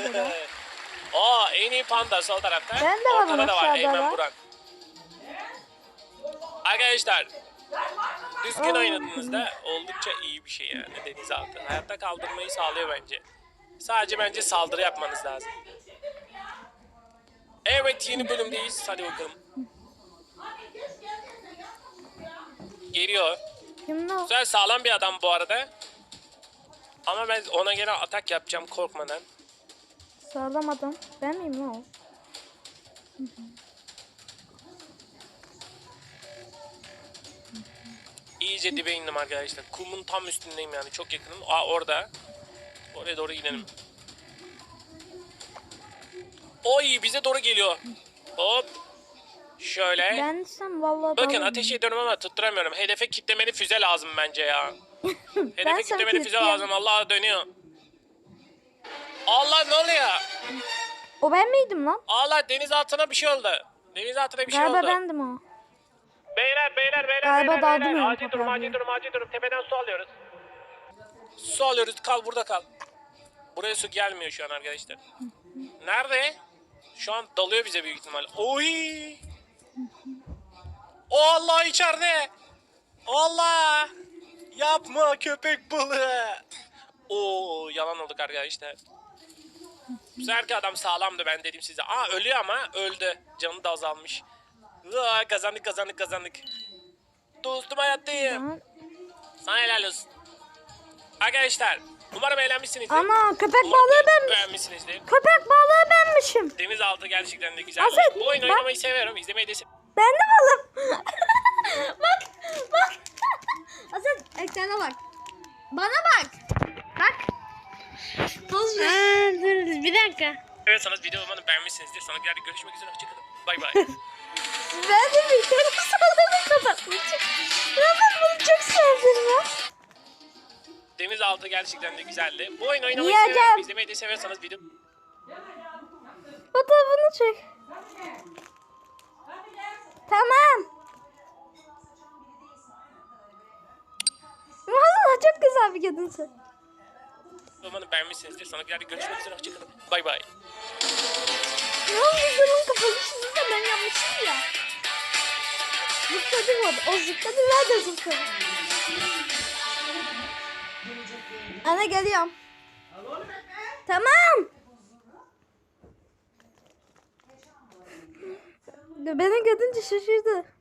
aşağıda. Aa en iyi panda sol tarafta. Ben de varım Ortada da var aşağıda Eymen. Burak. Arkadaşlar düzgün Aa. oynadığınızda oldukça iyi bir şey yani denizaltı. Hayatta kaldırmayı sağlıyor bence. Sadece bence saldırı yapmanız lazım. Evet yeni bölümdeyiz. Hadi bakalım. Geliyor. Kimdi o? Güzel sağlam bir adam bu arada. Ama ben ona göre atak yapacağım korkmadan. Sağlam adam. Ben miyim lan o? İyice dibe indim arkadaşlar. Kumun tam üstündeyim yani çok yakınım. Aa orada. Oraya doğru gidelim. Oy bize doğru geliyor. Hop. Şöyle. Ben sen vallahi Bakın ateş ediyorum ama tutturamıyorum. Hedefe kitlemeli füze lazım bence ya. Hedefe kitlemeli füze lazım. Allah dönüyor. Allah ne oluyor? O ben miydim lan? Allah deniz altına bir şey oldu. Deniz altına bir şey Galiba oldu. bendim o. Beyler beyler beyler Galiba beyler daldım beyler. yani Acil durum toprağa. acil durum acil durum. Tepeden su alıyoruz. Su alıyoruz kal burada kal. Buraya su gelmiyor şu an arkadaşlar. Nerede? Şu an dalıyor bize büyük ihtimal. Oy! O Allah içeride. Allah! Yapma köpek balığı. Oo yalan olduk arkadaşlar. Bu adam sağlamdı ben dedim size. Aa ölüyor ama öldü. Canı da azalmış. Aa, kazandık kazandık kazandık. Dostum hayattayım. Sana helal olsun. Arkadaşlar umarım eğlenmişsinizdir. Ana köpek Umarım balığı benmiş. beğenmişsinizdir. Köpek balığı benmişim. Denizaltı gerçekten de güzel. Aferin, Bu oyunu bak. oynamayı seviyorum. İzlemeyi de se- Ben de balım. bak bak. Asıl ekrana bak. Bana bak. Bak. Toz Dur bir dakika. Evet sanırım video umarım beğenmişsinizdir. Sonra geldik görüşmek üzere. Hoşçakalın. Bay bay. Ben de bir kere salonu kapatmışım. Ya ben bunu çok sevdim ya. Denizaltı gerçekten de güzeldi. Bu oyunu oynamayı Yiyeceğim. seviyorum. İzlemeyi de seviyorsanız video Fotoğrafını çek. Tamam. Vallahi çok güzel bir kadınsın. Umarım beğenmişsinizdir. Sonra geldik görüşmek üzere. Hoşçakalın. Bay bay. Ne oldu canım kapalı şimdi de ben yapmıştım ya. Zıpladım o. O zıpladı ben de zıpladım. Ana geliyorum. Tamam. Beni görünce şaşırdı.